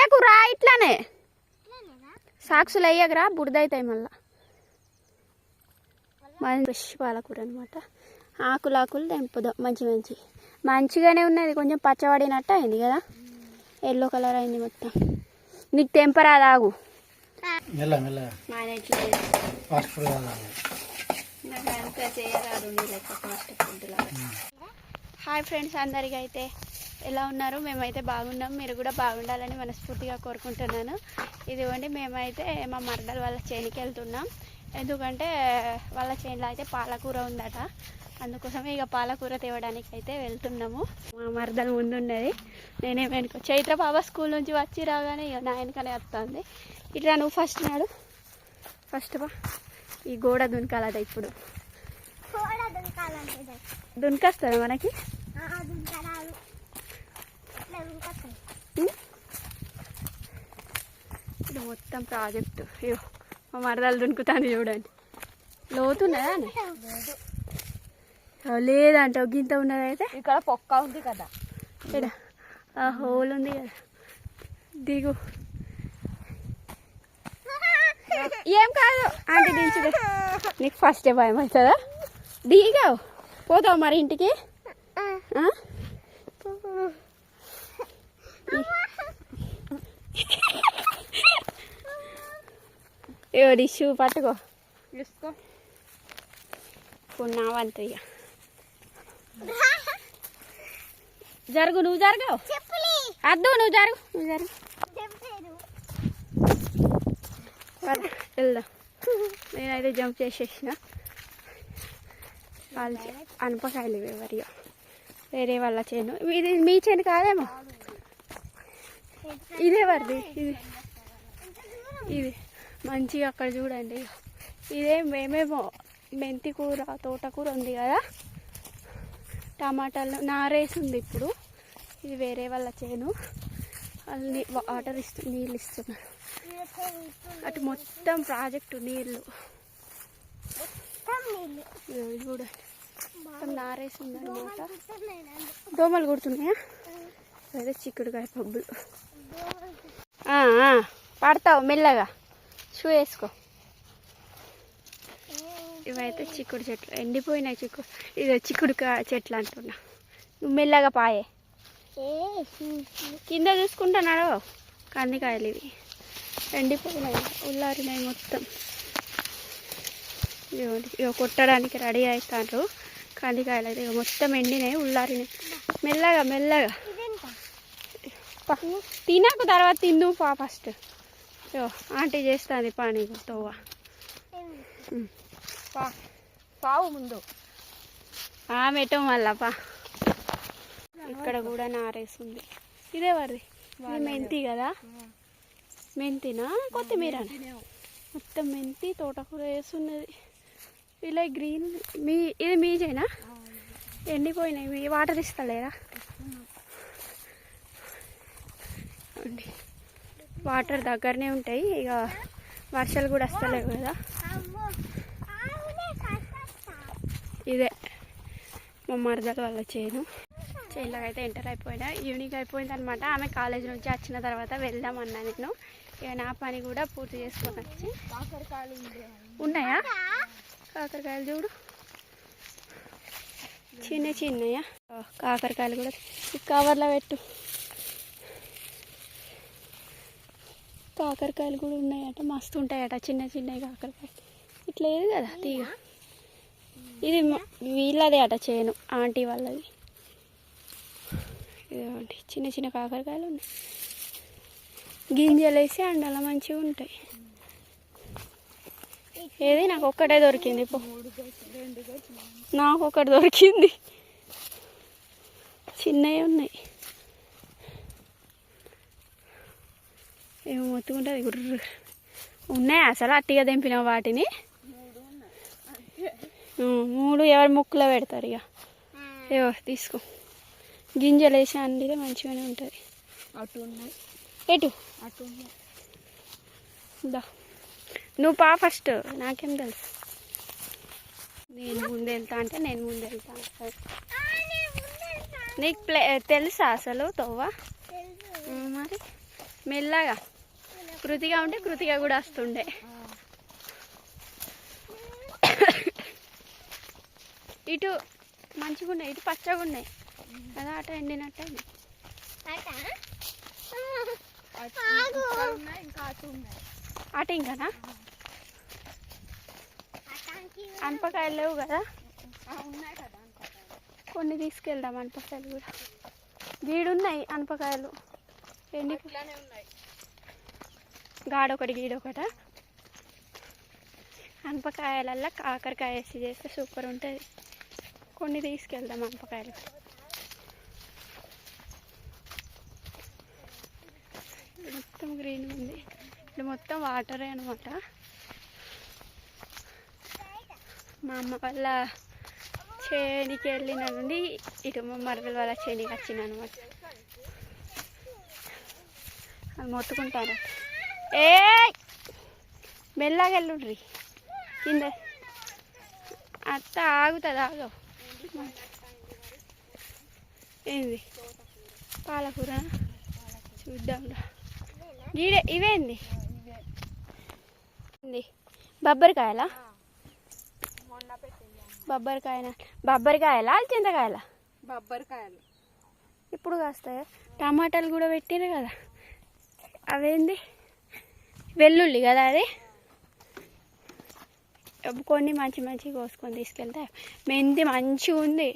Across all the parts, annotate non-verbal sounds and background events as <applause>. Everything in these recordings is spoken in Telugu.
ఎయ్యకు రా ఇట్లానే. సాక్సులు అయ్యకురా బురదవుతాయి మళ్ళా. మంచి ఫ్రెష్ పాలకూర అనమాట ఆకులు ఆకులు తెంపుదాం మంచి మంచి. మంచిగానే ఉన్నది కొంచెం పచ్చబడినట్టు అయింది కదా. ఎల్లో కలర్ అయింది మొత్తం. నీకు తెంపరాదు ఆగు ఫుడ్ లాగా హాయ్ ఫ్రెండ్స్ అందరికీ అయితే ఎలా ఉన్నారు? మేమైతే బాగున్నాం. మీరు కూడా బాగుండాలని మనస్ఫూర్తిగా కోరుకుంటున్నాను. ఇదిగోండి మేమైతే మా మరదల వాళ్ళ చేనికి వెళ్తున్నాం. ఎందుకంటే వాళ్ళ చేనులో అయితే పాలకూర ఉందట. అందుకోసమే ఇక పాలకూర తేవడానికి అయితే వెళ్తున్నాము. మా మరదలు ముందు ఉన్నది నేనే వెనుక చైత్ర బాబా స్కూల్ నుంచి వచ్చి రాగానే ఇక నా వెనకనే వస్తుంది. ఇట్లా నువ్వు ఫస్ట్ నాడు. ఫస్ట్ బా ఈ గోడ దునకాలట ఇప్పుడు. దునకొస్తారా మనకి? ఇది మొత్తం ప్రాజెక్టు. అయ్యో మా మరదలు దునుకుతాను చూడండి. లోతున్నదా లేదంట ఒక గింత ఉన్నది అయితే? ఇక్కడ పొక్క ఉంది కదా. ఇక్కడ. ఆ హోల్ ఉంది కదా. దిగు. ఏం కాదు. అంటే దించుదే నీకు ఫస్ట్ భయం అవుతుందా? దిగావు. పోతావు మరి ఇంటికి? ఇగో డిష్యూ పట్టుకో. తీసుకో కొన్నావంత ఇక జరుగు నువ్వు జరగవు అద్దు నువ్వు జరుగు. నువ్వు జరుగు. వెళ్దాం. నేనైతే జంప్ చేసేసిన. వాళ్ళు అనపకాయలు ఎవరియో. వేరే వాళ్ళ చేను. ఇది మీ చేను కాదేమో? ఇదే వరది ఇది. ఇది. మంచిగా అక్కడ చూడండి. ఇదే మేమేమో మెంతి కూర తోటకూర ఉంది కదా. టమాటాలు నారేసి ఉంది ఇప్పుడు. ఇది వేరే వాళ్ళ చేను. వాళ్ళు వాటర్ ఇస్తు నీళ్ళు ఇస్తున్నారు అటు మొత్తం ప్రాజెక్టు నీళ్ళు. కూడా. మొత్తం నారేసి ఉందన్నమాట. దోమలు కుడుతున్నాయా? అదే చిక్కుడుకాయ పబ్బులు. పడతావు మెల్లగా. షూ వేసుకో. ఇవైతే చిక్కుడు చెట్లు. ఎండిపోయినాయి చిక్కుడు ఇది చిక్కుడుకాయ చెట్లు అంటున్నా. నువ్వు మెల్లగా పాయే. కింద చూసుకుంటా నడవ కందికాయలు ఇవి. ఎండిపోయినాయి. ఉల్లారినాయి మొత్తం. ఇక కొట్టడానికి రెడీ అవుతారు కందికాయలు అయితే ఇక మొత్తం ఎండినాయి ఉల్లారినాయి. మెల్లగా మెల్లగా. తినకు తర్వాత తిందు పా ఫస్ట్ ఇగో ఆంటీ చేస్తుంది పని తోవ. ఉమ్. పా. పావు ముందు. ఆమెటో మళ్ళా పా. ఇక్కడ కూడా నారేస్తుంది ఇదే వరి మెంతి కదా? మెంతినా? కొత్తిమీర. మొత్తం మెంతి తోటకూర వేస్తున్నది ఇలా గ్రీన్ మీ ఇది మీజేనా ఎండిపోయినాయి. మీ వాటర్ ఇస్తలేరా? అండి. వాటర్ దగ్గరనే ఉంటాయి. ఇక వర్షాలు కూడా వస్తలేవు కదా. ఇదే మా మరదల వాళ్ళ చేను. చేనులోకి అయితే ఎంటర్ అయిపోయినా. ఈవినింగ్ అయిపోయింది అనమాట ఆమె కాలేజ్ నుంచి వచ్చిన తర్వాత వెళ్దామన్నా నేను. ఇక నా పని కూడా పూర్తి చేసుకొని వచ్చి. కాకరకాయలు ఉన్నాయా? కాకరకాయలు చూడు. చిన్న చిన్నయా? కాకరకాయలు కూడా. కవర్లో పెట్టు. కాకరకాయలు కూడా ఉన్నాయట మస్తు ఉంటాయట చిన్న చిన్నవి కాకరకాయలు. ఇట్లా లేదు కదా తీగ. ఇది వీళ్ళదే అట చేను ఆంటీ వాళ్ళది. ఇదిగోండి చిన్న చిన్న కాకరకాయలు ఉన్నాయి. గింజలు వేసి అండల మంచిగా ఉంటాయి. ఏది? నాకు ఒక్కటే దొరికింది నాకు ఒకటి దొరికింది. చిన్నవి ఉన్నాయి. ఏమో మొత్తుకుంటుంది గుర్రు. ఉన్నాయి? అసలు అట్టిగా తెంపిన వాటిని? మూడు ఎవరి ముక్కులో పెడతారు ఇక? ఏవో తీసుకో. గింజలు వేసి అండితే మంచిగానే ఉంటుంది. అటు ఉన్నాయి. ఎటు? అటు దా నువ్వు పా ఫస్ట్ నాకేం తెలుసు. నేను ముందు వెళ్తా అంటే నేను ముందు వెళ్తా. నీకు ప్లే తెలుసా అసలు తవ్వ? మరి. మెల్లగా. కృతిగా ఉంటే కృతిగా కూడా వస్తుండే. ఇటు మంచిగా ఉన్నాయి ఇటు పచ్చగా ఉన్నాయి కదా అట ఎండినట్టు అట అటు ఇంకా ఇంకానా? అనపకాయలు లేవు కదా? కొన్ని తీసుకెళ్దాం అనపకాయలు కూడా. వీడున్నాయి అనపకాయలు. ఎండి ఉన్నాయి గాడొకటి గీడొకట? అనపకాయలల్లో కాకరకాయ వేసి చేస్తే సూపర్ ఉంటుంది. కొన్ని తీసుకెళ్దాం అనపకాయలు. మొత్తం గ్రీన్ ఉంది. ఇది మొత్తం వాటరే అనమాట మా అమ్మ వాళ్ళ చేనికి వెళ్ళిన నుండి ఇటు మా మరదల వాళ్ళ చేనికి వచ్చిన అనమాట అది మొత్తుకుంటారు? ఏ! మెల్లగా వెళ్ళుండ్రి. కింద. అత్త ఆగుతుంది ఆగు. ఏంది? పాలకూర. చూద్దాం గీడే ఇవేంది? బబ్బరికాయలా? బబ్బరికాయన? బబ్బరికాయలా చింతకాయలా? బొబ్బరికాయలు. ఇప్పుడు కాస్తాయా? టమాటాలు కూడా పెట్టిరు కదా. అవేంది? వెల్లుల్లి కదా అది? కొన్ని మంచి మంచి కోసుకొని తీసుకెళ్తే. మెంతి మంచిగా ఉంది.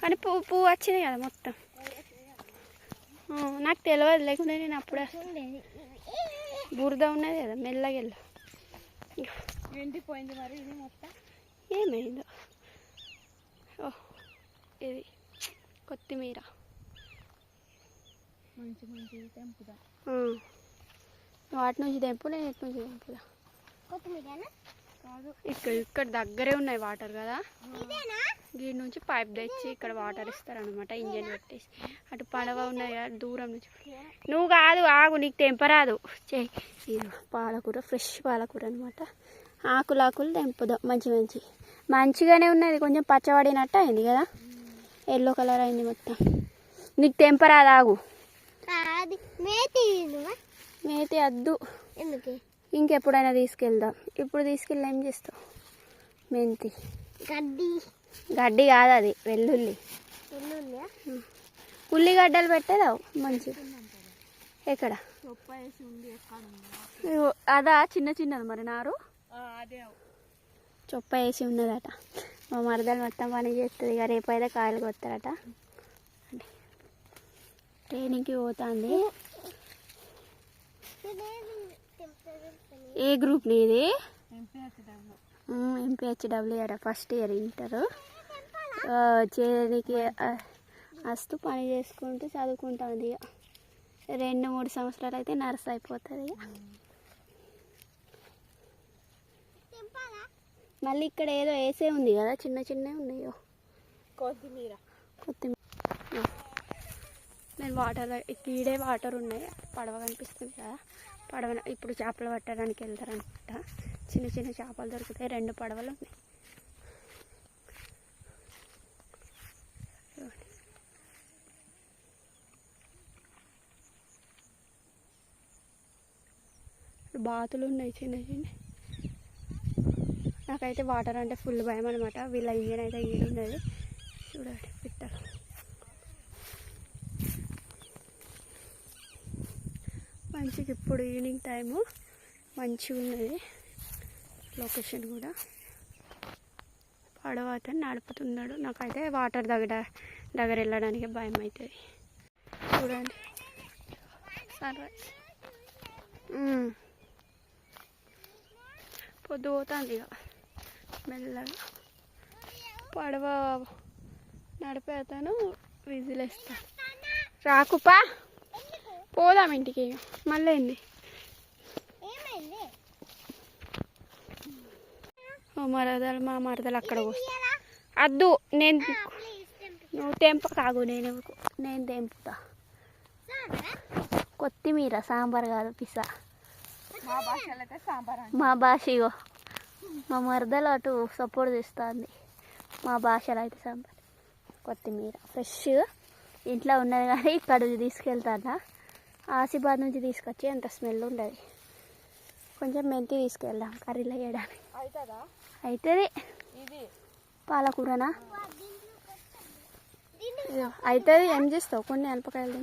కానీ పువ్వు పువ్వు వచ్చింది కదా మొత్తం. నాకు తెలియదు లేకుంటే నేను అప్పుడే బురద ఉన్నది కదా మెల్లగా వెళ్ళు. ఎండిపోయింది మరి ఇది మొత్తం? ఏమైందో? ఓ ఇది కొత్తిమీర. మంచి మంచి తెంపుదా. నువ్వు అటు నుంచి తెంపు నేను ఇటు నుంచి తెంపుదా కాదు. ఇక్కడ ఇక్కడ దగ్గరే ఉన్నాయి వాటర్ కదా? దీని నుంచి పైప్ తెచ్చి ఇక్కడ వాటర్ ఇస్తారనమాట ఇంజన్ పెట్టేసి. అటు పడవ ఉన్నాయి కదా దూరం నుంచి. నువ్వు కాదు ఆగు నీకు తెంపరాదు. ఇది పాలకూర ఫ్రెష్ పాలకూర అనమాట ఆకులు ఆకులు తెంపుదాం మంచి మంచి. మంచిగానే ఉన్నది కొంచెం పచ్చబడినట్టు అయింది కదా. ఎల్లో కలర్ అయింది మొత్తం. నీకు తెంపరాదు ఆగు. మేతి వద్దు ఎందుకు? ఇంకెప్పుడైనా తీసుకెళ్దాం. ఇప్పుడు తీసుకెళ్ళి ఏం చేస్తావు? మెంతి. గడ్డి. గడ్డి కాదు అది వెల్లుల్లి. ఉల్లిగడ్డలు పెట్టేదావు? మంచిగా ఎక్కడ? అదా చిన్న చిన్నది మరి నారు? అదే చొప్ప వేసి ఉన్నదట. మా మరదలు మొత్తం పని చేస్తుంది ఇక రేపు అయితే కాయలు కొత్తారట. ట్రైనింగ్కి పోతుంది. ఏ గ్రూప్ నీది? ఎంపీహెచ్డబ్ల్యూ అట ఫస్ట్ ఇయర్ ఇంటర్. చేయడానికి వస్తూ పని చేసుకుంటూ చదువుకుంటుంది. ఇక రెండు మూడు సంవత్సరాలు అయితే నర్స్ అయిపోతుంది. ఇక మళ్ళీ ఇక్కడ ఏదో వేసే ఉంది కదా చిన్న చిన్నవి ఉన్నాయో. కొత్తిమీర. కొత్తిమీర నేను వాటర్ ఈడే వాటర్ ఉన్నాయి పడవ కనిపిస్తుంది కదా. పడవ ఇప్పుడు చేపలు పట్టడానికి వెళ్తారనమాట. చిన్న చిన్న చేపలు దొరుకుతాయి. రెండు పడవలు ఉన్నాయి. బాతులు ఉన్నాయి చిన్న చిన్న. నాకైతే వాటర్ అంటే ఫుల్ భయం అనమాట. వీళ్ళ ఇంజన్ అయితే ఈడున్నది. చూడండి. మంచిగా ఇప్పుడు ఈవినింగ్ టైము. మంచిగా ఉన్నది. లొకేషన్ కూడా. పడవ అతను నడుపుతున్నాడు. నాకైతే వాటర్ దగ్గర దగ్గర వెళ్ళడానికి భయం అవుతుంది చూడండి. సరే పొద్దు పోతుంది ఇక. మెల్లగా. పడవ నడిపే అతను విజిలేస్తా రాకుపా? పోదాం ఇంటికి. మళ్ళీ ఏంది? ఓ మరదలు మా మరదలు అక్కడ వస్తా అద్దు నేను నువ్వు తెంప కాగు నేను నేను తెంపుతా. కొత్తిమీర సాంబార్ కాదు పిస్సా. మా భాషలో అయితే సాంబార్ అంట. మా భాష ఇగో. మా మరదలు అటు సపోర్ట్ చేస్తుంది. మా భాషలో అయితే సాంబార్. కొత్తిమీర. ఫ్రెష్. ఇంట్లో ఉన్నది కానీ ఇక్కడ తీసుకెళ్తానా ఆసిబాద్ నుంచి తీసుకొచ్చి ఎంత స్మెల్ ఉండదు. కొంచెం మెంతి తీసుకెళ్దాం కర్రీలో వేయడానికి అవుతుందా పాలకూరనా? అవుతుంది ఏం చేస్తావు? కొన్ని అనపకాయలు.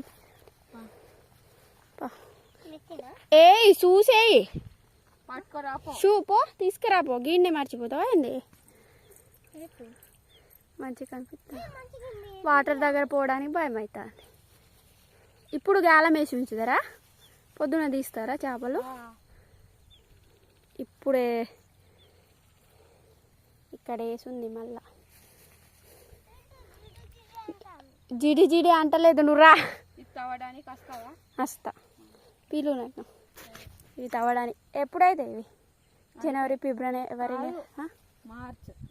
మెత్తినా ఏయ్ చూసేయి. పట్టుకోరా పో షూ పో తీసుకురా పో గిన్నె మర్చిపోతావా ఏంది? మంచిగా కనిపిస్తుంది. వాటర్ దగ్గర పోవడానికి భయం అవుతుంది ఇప్పుడు గాలం వేసి ఉంచుతారా? పొద్దున తీస్తారా చేపలు? ఇప్పుడే ఇక్కడ వేసింది మళ్ళా. జిడి జిడి అంటలేదు నువ్వు రా. ఇది తవ్వడానికి వస్తావా? వస్తా. పీలు నాకు. ఇవి తవ్వడానికి. ఎప్పుడైతే ఇవి జనవరి ఫిబ్రవరి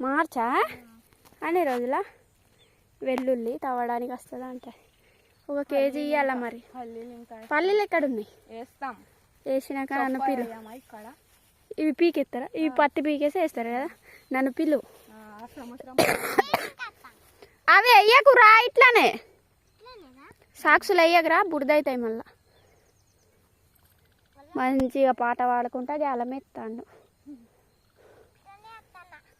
మార్చా. అన్ని రోజుల? వెల్లుల్లి తవ్వడానికి వస్తుంది అంట ఒక కేజీ ఇవ్వాల మరి? పల్లీలు ఎక్కడ ఉన్నాయి వేస్తాం. వేసినాక నన్ను పిలు. ఇవి పీకెత్తారా ఇవి పత్తి పీకేసి వేస్తారు కదా? నన్ను పిలు. అవి అయ్యకు రా ఇట్లానే సాక్షులు అయ్యకురా బురద అవుతాయి మళ్ళా. మంచిగా పాట పాడుకుంటా గాలం ఎత్తాడు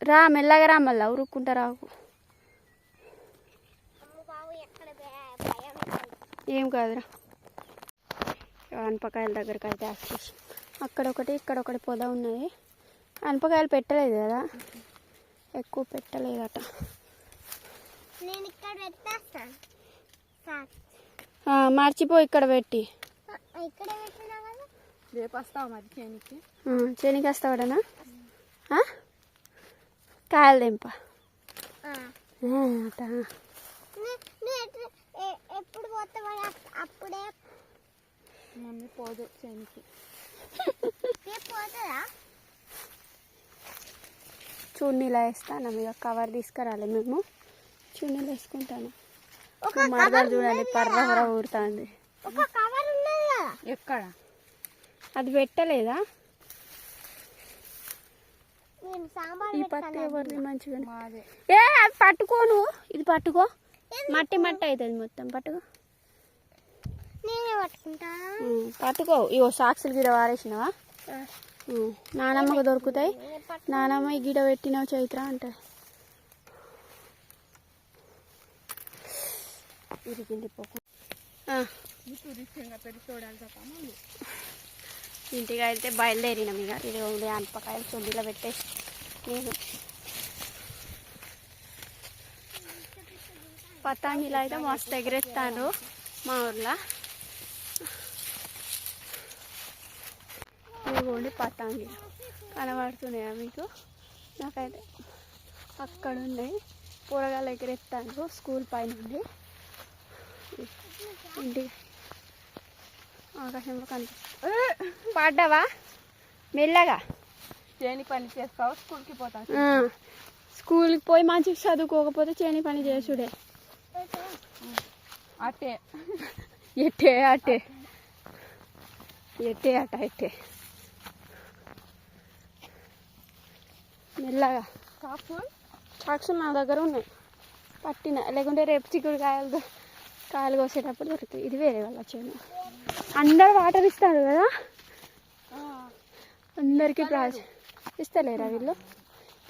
రా మెల్లగా రా మళ్ళా ఉరుక్కుంటా రాకు అమ్మ బాబు ఎక్కడ భయ- భయం వేస్తుంది. ఏం కాదురా. అనపకాయల దగ్గరికి అయితే వచ్చేసి అక్కడ ఒకటి ఇక్కడ ఒకటి పొద ఉన్నది. అనపకాయలు పెట్టలేదు కదా? ఎక్కువ పెట్టలేదట. నేను ఇక్కడ మర్చిపో ఇక్కడ పెట్టి. ఇక్కడే పెట్టినా కదా? రేపు వస్తావా మరి చేనికి? వస్తావాడనా? ఆ? కాయలు తెంప. ఎప్పుడు పోతావా అప్- అప్పుడే. మమ్మీ పోదు చేనికి పోతుందా? చున్నీలా వేస్తాను ఇక కవర్ తీసుకురాలి మేము. చున్నీలు వేసుకుంటాను. మరదలు చూడండి పర్ర పర్ర ఊరుతుంది. ఎక్కడ? అది పెట్టలేదా? ఈ పత్తి ఎవరిది మంచిగా? ఏ అది పట్టుకోను ఇది పట్టుకో. మట్టి మట్టి అవుతుంది మొత్తం పట్టుకో. నేనే పట్టుకుంటా? పట్టుకో. ఇగో సాక్షులు గిడ వారేసినవా? నానమ్మకు దొరుకుతాయి. నానమ్మ ఈ గిడ పెట్టినావు చైత్ర ఇరిగింది పోకు మళ్ళీ ఇంటికి అయితే బయలుదేరినాం ఇక ఇది ఉంది అనపకాయలు చొండిలో పెట్టేసి. నేను పతాంగిలు అయితే మస్తు ఎగరేస్తాను మా ఊర్లో. ఇదిగోండి పతాంగి కనబడుతున్నాయా మీకు? నాకైతే అక్కడ ఉన్నాయి కూరగాయలు ఎగరేస్తాను స్కూల్ పైన ఉండి ఇంటి ఆకాశంలో కనిపిస్తుంది పడ్డావా మెల్లగా. చేని పని చేస్తావు స్కూల్కి పోతావు. ఆ, స్కూల్కి పోయి మంచిగా చదువుకోకపోతే చేని పని చేసుడే. అట్టే ఎట్టే అట్టే ఎట్టే అట ఎట్టే మెల్లగా. కాపు? చాక్స్ నా దగ్గర ఉన్నాయి. పట్టిన. లేకుంటే రేపు చిక్కుడు కాయలు కాయలు కోసేటప్పుడు దొరుకుతాయి. ఇది వేరే వాళ్ళ చేను. అందరు వాటర్ ఇస్తారు కదా? అందరికీ ప్రాజెక్ట్ ఇస్తలేరా వీళ్ళు?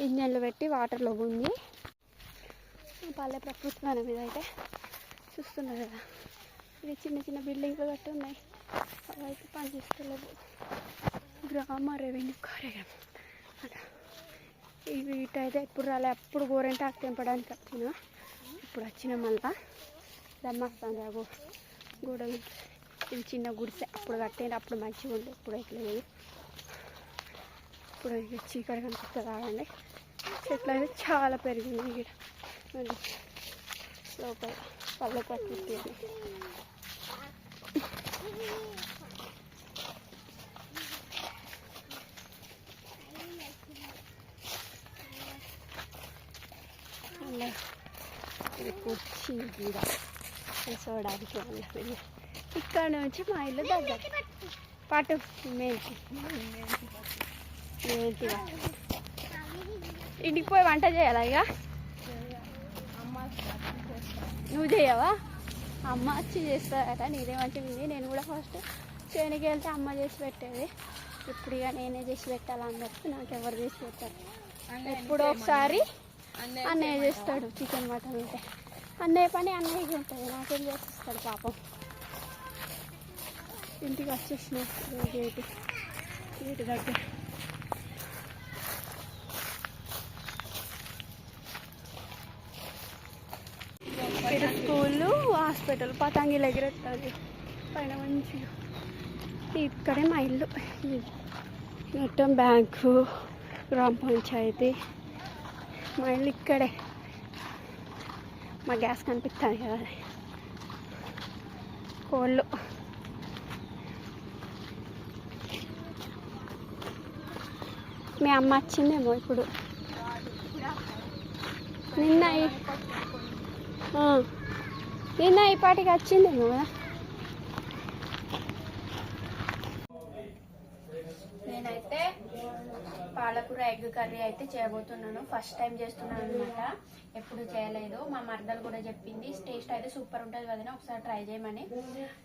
ఇంజన్లు పెట్టి వాటర్లో ఉంది పల్లె ప్రకృతి మనం ఇదైతే అయితే చూస్తున్నారు కదా. ఇది చిన్న చిన్న బిల్డింగ్లు కట్టి ఉన్నాయి. అవి అయితే పనిచేస్తలేవు. గ్రామ రెవెన్యూ కార్యక్రమం అలా ఇవి ఇటైతే ఎప్పుడు రాలే. అప్పుడు గోరెంటాకు తెంపడానికి వచ్చిన. ఇప్పుడు వచ్చిన మళ్ళా దమ్మస్తాను ఆ గో ఇది చిన్న గుడిసె. అప్పుడు కట్టేది అప్పుడు మంచిగా ఉండే. ఇప్పుడు ఇట్లా లేదు. ఇప్పుడు చీకటి కనిపిస్తుంది రావండి చెట్లు అయితే చాలా పెరిగింది ఇక్కడ. లోపల పల్లె ప్రకృతి అని అలా ఇది కుర్చీ గీడ కూర్చోవడానికి వాళ్ళ వెళ్ళి ఇక్కడ నుంచి మా ఇల్లు దగ్గర పాటు మేంటి మేంటి ఇంటికి పోయి వంట చేయాలా ఇక అమ్మ నువ్వు చేయవా? అమ్మ వచ్చి చేస్తారట నీదే మంచిగా ఉంది నేను కూడా ఫస్ట్ చేనికి వెళ్తే అమ్మ చేసి పెట్టేది. ఇప్పుడు ఇక నేనే చేసి పెట్టాలి అన్నట్టు నాకు ఎవరు చేసి పెట్టారు. ఎప్పుడో ఒకసారి అన్నయ్య చేస్తాడు చికెన్ మటన్ ఉంటే అన్నయ్య పని అన్నయ్యకి ఉంటుంది నాకేం చేసిస్తాడు పాపం. ఇంటికి వచ్చేసిన గేటు. గేటు దగ్గర ఇక్కడ స్కూల్ హాస్పిటల్ పతంగిలు ఎగిరెత్తుంది. పైన మంచిగా ఇక్కడే మా ఇల్లు. మొత్తం బ్యాంకు గ్రామ పంచాయతీ. మా ఇల్లు ఇక్కడే. మా గ్యాస్ కనిపిస్తుంది కదా కోళ్ళు. మీ అమ్మ వచ్చిందేమో ఇప్పుడు. నిన్న ఈ- నిన్న ఈ పాటికి వచ్చిందేమో కదా. నేనైతే పాలకూర ఎగ్ కర్రీ అయితే చేయబోతున్నాను. ఫస్ట్ టైం చేస్తున్నాను అనమాట ఎప్పుడు చేయలేదు. మా మరదలు కూడా చెప్పింది టేస్ట్ అయితే సూపర్ ఉంటుంది కదా ఒకసారి ట్రై చేయమని.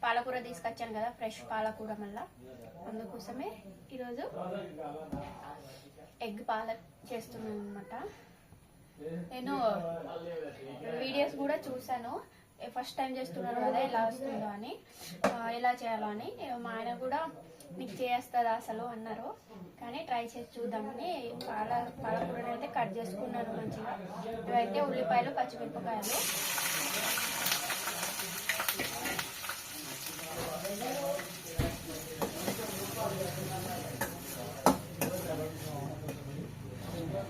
పాలకూర తీసుకొచ్చాను కదా ఫ్రెష్ పాలకూర మళ్ళా. అందుకోసమే ఈరోజు ఎగ్ పాల చేస్తున్నాను అనమాట నేను వీడియోస్ కూడా చూశాను. ఫస్ట్ టైం చేస్తున్నారు కదా ఎలా వస్తుందో అని. ఎలా చేయాలో అని. మా ఆయన కూడా మీకు చేస్తుందా అసలు? అన్నారు. కానీ ట్రై చేసి చూద్దామని పాల పాలకూరని అయితే కట్ చేసుకున్నాను మంచిగా. ఇవైతే ఉల్లిపాయలు పచ్చిమిరపకాయలు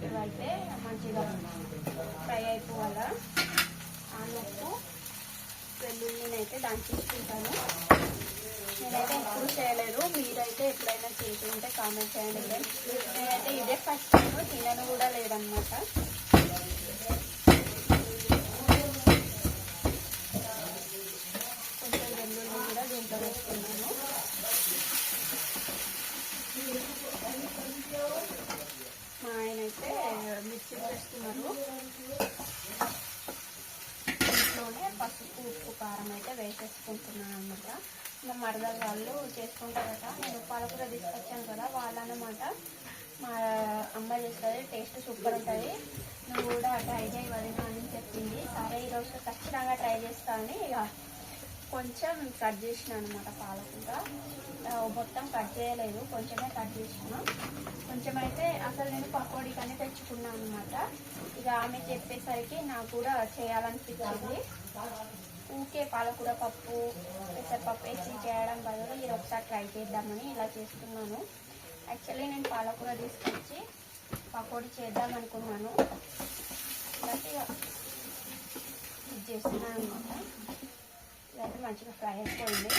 ఇవైతే మంచిగా ఫ్రై అయిపోవాలా ఆనప్పు నేనైతే అయితే దాన్ని చూసుకుంటాను నేనైతే ఎప్పుడు చేయలేదు. మీరైతే ఎప్పుడైనా చేసి కామెంట్ చేయండి నేనైతే ఇదే ఫస్ట్ టైం తినను కూడా లేదనమాట కొంచెం వెల్లుల్లి కూడా దీంట్లో వేసుకున్నాను. మా ఆయన అయితే మిర్చి వేస్తున్నారు. దాంట్లోనే పసుపు ఉప్పు కారం అయితే వేసేసుకుంటున్నాను అనమాట మా మరదలు వాళ్ళు చేసుకుంటారట. నేను పాలకూర తీసుకొచ్చాను కదా వాళ్ళనమాట మా అమ్మ చేస్తుంది. టేస్ట్ సూపర్ ఉంటుంది. నువ్వు కూడా ట్రై చేయి అని చెప్పింది. సరే ఈరోజు ఖచ్చితంగా ట్రై చేస్తా అని ఇక కొంచెం కట్ చేసిన అనమాట పాలకూర మొత్తం కట్ చేయలేదు. కొంచెమే కట్ చేసాను. కొంచెం అయితే అసలు నేను పకోడీ కానీ తెచ్చుకున్నాను అనమాట ఇక ఆమె చెప్పేసరికి నాకు కూడా చేయాలనిపించింది ఊకే పాలకూర పప్పు పెసరపప్పు వేసి చేయడం బదులు ఇది ఒకసారి ట్రై చేద్దామని ఇలా చేస్తున్నాను. యాక్చువల్లీ నేను పాలకూర తీసుకొచ్చి పకోడీ చేద్దాం అనుకున్నాను. కాబట్టి ఇక ఇది చేస్తున్నాను అనమాట ఇదైతే మంచిగా ఫ్రై అయిపోయింది.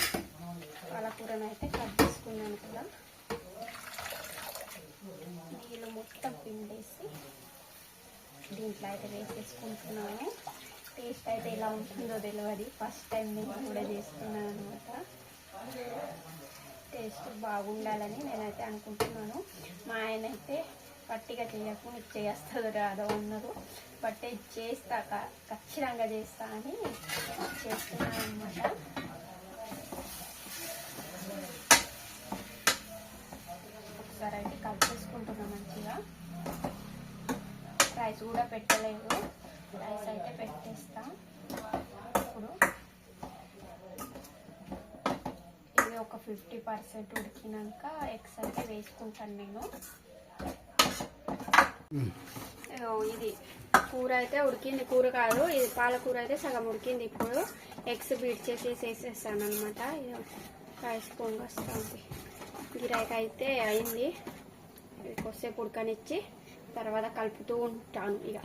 పాలకూరను అయితే కట్ చేసుకున్నాను కదా. నీళ్ళు మొత్తం పిండేసి దీంట్లో అయితే వేసేసుకుంటున్నాను. టేస్ట్ అయితే ఎలా ఉంటుందో తెలియదు. ఫస్ట్ టైం నేను కూడా చేస్తున్నాను అనమాట టేస్ట్ బాగుండాలని నేనైతే అనుకుంటున్నాను. మా ఆయన అయితే పట్టిగా చేయకు నీకు చేస్తుందో రాదో అన్నారు బట్ చేస్తా ఖచ్చితంగా చేస్తా అని చేస్తున్నాను అనమాట ఒకసారి అయితే కట్ చేసుకుంటున్నా మంచిగా. రైస్ కూడా పెట్టలేదు. రైస్ అయితే పెట్టేస్తా. ఇప్పుడు ఇది ఒక ఫిఫ్టీ పర్సెంట్ ఉడికినాక ఎగ్స్ అయితే వేసుకుంటాను నేను. ఇది కూర అయితే ఉడికింది కూర కాదు. ఇది పాలకూర అయితే సగం ఉడికింది ఇప్పుడు. ఎగ్స్ బీట్ చేసి వేసేస్తాను అనమాట రైస్ పొంగి వస్తుంది అయితే అయింది. కొద్దిసేపు ఉడకనిచ్చి తర్వాత కలుపుతూ ఉంటాను ఇక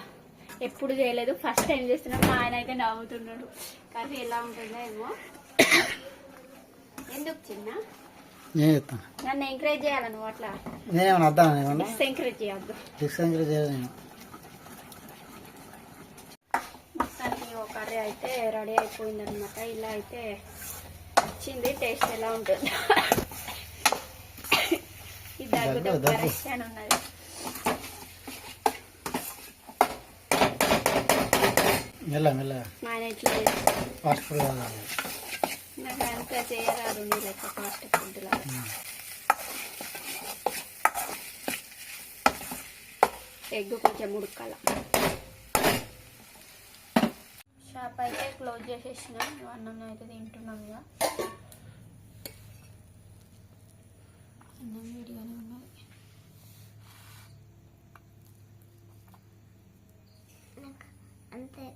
ఎప్పుడు చేయలేదు. ఫస్ట్ టైం చేస్తున్నాను మా ఆయన అయితే నవ్వుతున్నాడు. కానీ ఎలా ఉంటుందో ఏమో. <coughs> ఎందుకు చిన్న? నేను చెప్తాను నన్ను ఎంకరేజ్ చేయాలి నువ్వు అట్లా? నేనేమన్నా ఏమన్నా? ఎంకరేజ్ చేయొద్దు. నేను. మొత్తానికి ఒక కర్రీ అయితే రెడీ అయిపోయింది అనమాట ఇలా అయితే వచ్చింది. టేస్ట్ ఎలా ఉంటుంది. ఈ దగ్గుతో దగ్గు, దగ్గు. పరేషాన్ ఉన్నది. మెల్ల మెల్ల. ఫాస్ట్ ఫుడ్ అంత చేయరాదు నీ లెక్క ఫాస్ట్ ఫుడ్ లాగా. ఎగ్ కొంచెం ఉడకాల. షాప్ అయితే క్లోజ్ చేసేసిన అన్నం అయితే తింటున్నాం ఇక అన్నం విడిగానే ఉన్నది. నాకు అంతే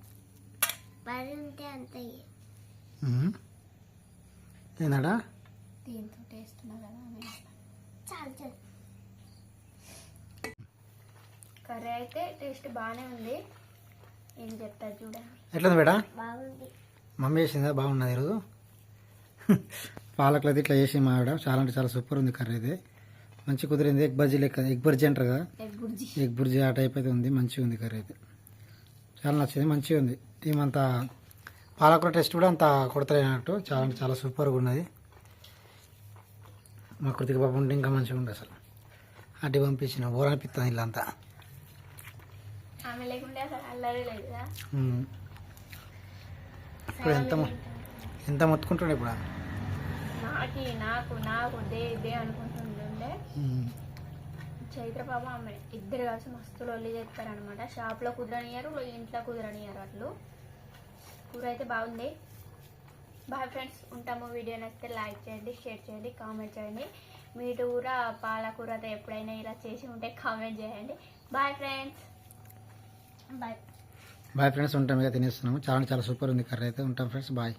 పని ఉంటే అంతే. ఏందడా దీంతో టేస్ట్ కదా అని. చాలు చాలు. కర్రీ అయితే టేస్ట్ బాగానే ఉంది. ఏం చెప్తారు బేటా? బాగుంది. మమ్మీ చేసిందా? బాగున్నది ఈరోజు? పాలకులు అయితే ఇట్లా చేసి మా ఆవిడ. చాలా అంటే చాలా సూపర్ ఉంది కర్రీ అయితే మంచి కుదిరింది. ఎగ్ బజ్జీ లెక్క. ఎగ్ బజ్జీ అంటారు కదా? ఎగ్ బుర్జీ. ఎగ్ బుర్జీ ఆ టైప్ అయితే ఉంది. మంచిగా ఉంది కర్రీ అయితే. చాలా నచ్చింది. మంచిగా ఉంది. ఏమంత పాలకూర టేస్ట్ కూడా అంత కొడతలేనట్టు చాలా అంటే చాలా సూపర్గా ఉన్నది. మా కృతిక పాప ఉంటే ఇంకా మంచిగా ఉంది అసలు. అడ్డి పంపించిన ఊరనిపిస్తుంది ఇల్లు అంతా ఆమె లేకుంటే అసలు అల్లరి లేదు కదా. ఉమ్. ఇప్పుడు ఎంత ఎంత మొత్తుకుంటుండే ఇప్పుడు నాకి నాకు దే దే అనుకుంటుండే. ఉమ్. చైత్ర పాప ఆమె ఇద్దరు కలిసి మస్తు లొల్లి చేస్తారనమాట షాప్లో కుదరనియరు ఇంట్లో కుదరనియరు అట్లు. కూర అయితే బాగుంది. బాయ్ ఫ్రెండ్స్ ఉంటాము. వీడియో నచ్చితే లైక్ చేయండి షేర్ చేయండి కామెంట్ చేయండి. మీరు కూడా పాలకూరతో ఎప్పుడైనా ఇలా చేసి ఉంటే కామెంట్ చేయండి. Bye friends. Bye. Bye friends ఉంటాం. ఇక తినేస్తున్నాము. చాలా చాలా సూపర్ ఉంది కర్రీ అయితే. ఉంటాం ఫ్రెండ్స్. బాయ్.